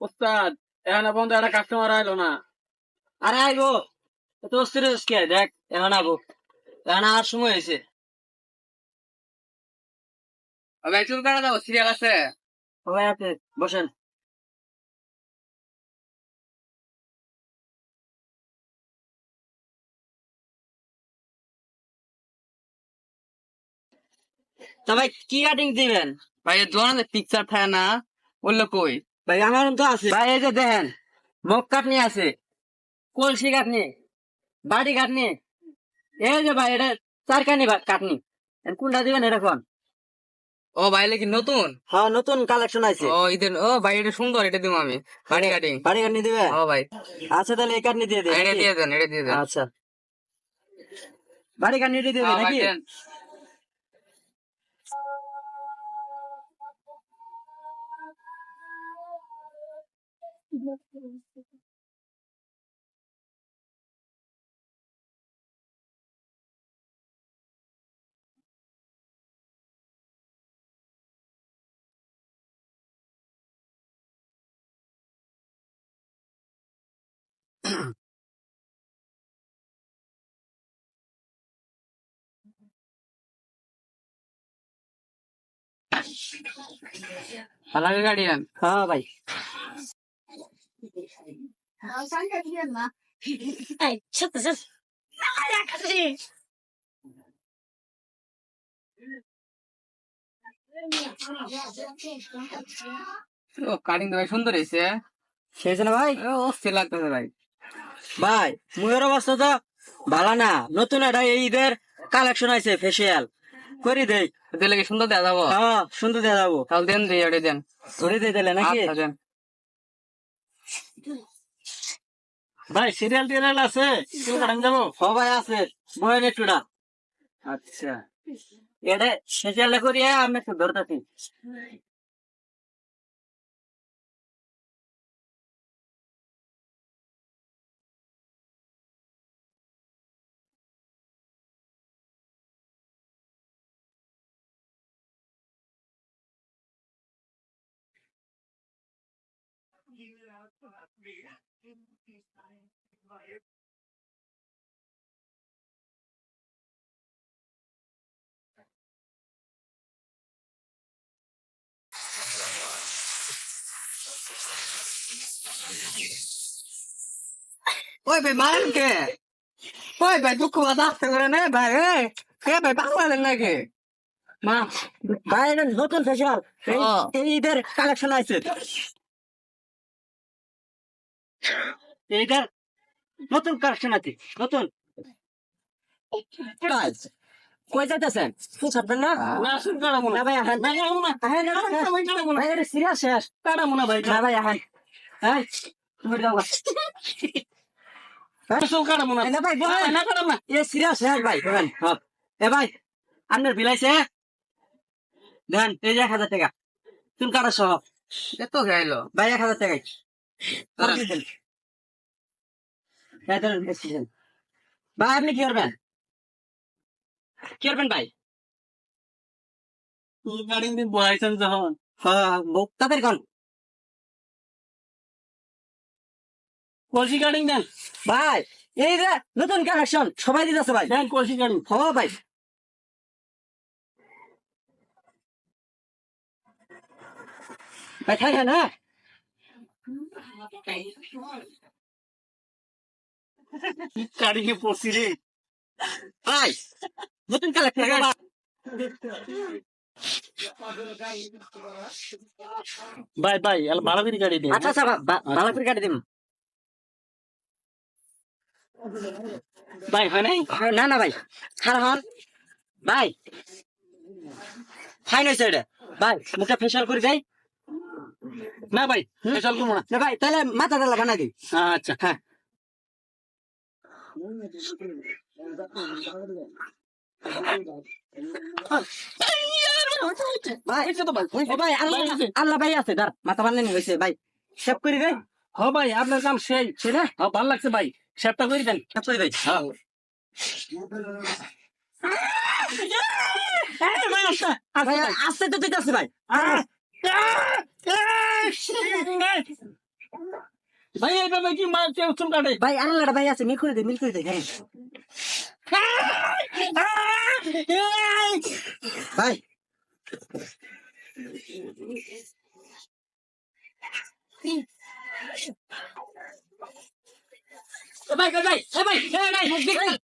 ওস্তাদ এখানে বন্ধু একটা কাস্টমার আইলো না। আরে আইবো অস্থির হইছিস কে? দেখ এখন আবো এখন আর সময় হয়েছে। ভাই চুল কাটা দাও সিরিয়াল আছে? সবাই আছে বসেন। তা ভাই কি কাটিং দিবেন? ভাই দোকানে পিকচার থাকে না বলল কই? ভাই আমার তো আছে। ভাই এই যে দেখেন মুখ কাটনি আছে কলসি কাটনি বাড়ি কাটনি। এই যে ভাই এটা চার কানি কাটনি। কোনটা দিবেন এটা কোন? ও ভাই কি নতুন? হ্যাঁ নতুন কালেকশন আছে ও ঈদের ও ভাই এটা সুন্দর এটা দিব আমি। বাড়ি কাটিং। বাড়ি কাটনি দিবে? ও ভাই। আচ্ছা তাহলে এই কাটনি দিয়ে দিন এটা দিয়ে দেন এটা দিয়ে দেন। আচ্ছা। বাড়ি কাটনি দিয়ে पलंग गाड़ी हाँ भाई ভাই, ও কাটিং সুন্দর হয়েছে। শেষ না ভাই? অস্থির লাগতেছে ভাই। ভাই মুয়ের অবস্থা তো ভালো না। নতুন একটা এই ঈদের কালেকশন আছে ফেসিয়াল করি দেই। দিলে কি সুন্দর দেওয়া যাব? হ্যাঁ সুন্দর দিয়ে যাব। তাহলে দেন দিয়ে এটা দেন। ধরে দিয়ে দিলে নাকি? আচ্ছা দেন। ভাই সিরিয়াল টিরিয়াল আছে? কাটান যাব? সবাই আছে। বয়েন একটুটা আচ্ছা। এটা ফেসিয়াল করিয়া আমি একটু ধরতেছি। ওই ভাই মারেন কে ওই ভাই দুঃখ কথা আসতে করে না ভাই এই কে ভাই পাগলেন নাকি মা ভাই এটা নতুন ফেসিয়াল ও। এই ঈদের কালেকশন আছে এইটার নতুন কালেকশন আছে নতুন কই যাইতেছেন তুই ছাড়বেন না না শুন কাটাবো না ভাই আহেন আহেন ভাই সিরিয়াস শেষ কাটাবো না ভাই না ভাই আহেন এই তুমি যাও চুল কাটাবো না না ভাই বহেন না কাটাবো না এ সিরিয়াস শেষ ভাই হ্যাঁ। এ ভাই আপনার বিলাইছে দেন এই এক হাজার টাকা চুল কাটা সহ এত গাইলো ভাই এক হাজার টাকাই হ্যাঁ। ভাই আপনি কি করবেন কি করবেন ভাই যখন হ্যাঁ তাদের কোন কলসি গাড়ি দেন ভাই এই যে নতুন কালেকশন সবাই দিতেছে ভাই দেন কলসি গাড়ি হ্যাঁ ভাই ভাই থাকে না গাড়ি নিয়ে পড়ছি রে ভাই নতুন কালেকশন ভাই ভাই ভালো করে গাড়ি দিন আচ্ছা আচ্ছা ভা- ভালো দিম ভাই হয় নাই না না ভাই খারাপ হন ভাই ফাইন হয়েছে এটা ভাই মুখটা ফেশিয়াল করে যাই না ভাই চল করব না। ভাই তাহলে মাথাটা লাগা নাকি আচ্ছা। হ্যাঁ। আল্লাহ ভাই আছে দাঁড় মাথা বান্ধে হয়েছে ভাই। সেভ করে দেয় হ ভাই আপনার কাম সেই। সেটা হ্যাঁ ভালো লাগছে ভাই সেটটা করে দেন। করে দেয় হ্যাঁ। আসতে তো দিতে আছে ভাই। ভাই এইভাবে কি মাছ চুল কাটে ভাই আল্লাহটা ভাই আছে মিল করে দে মিল করে দে হ্যাঁ ভাই ভাই ভাই ভাই ভাই ভাই মুখ দেখি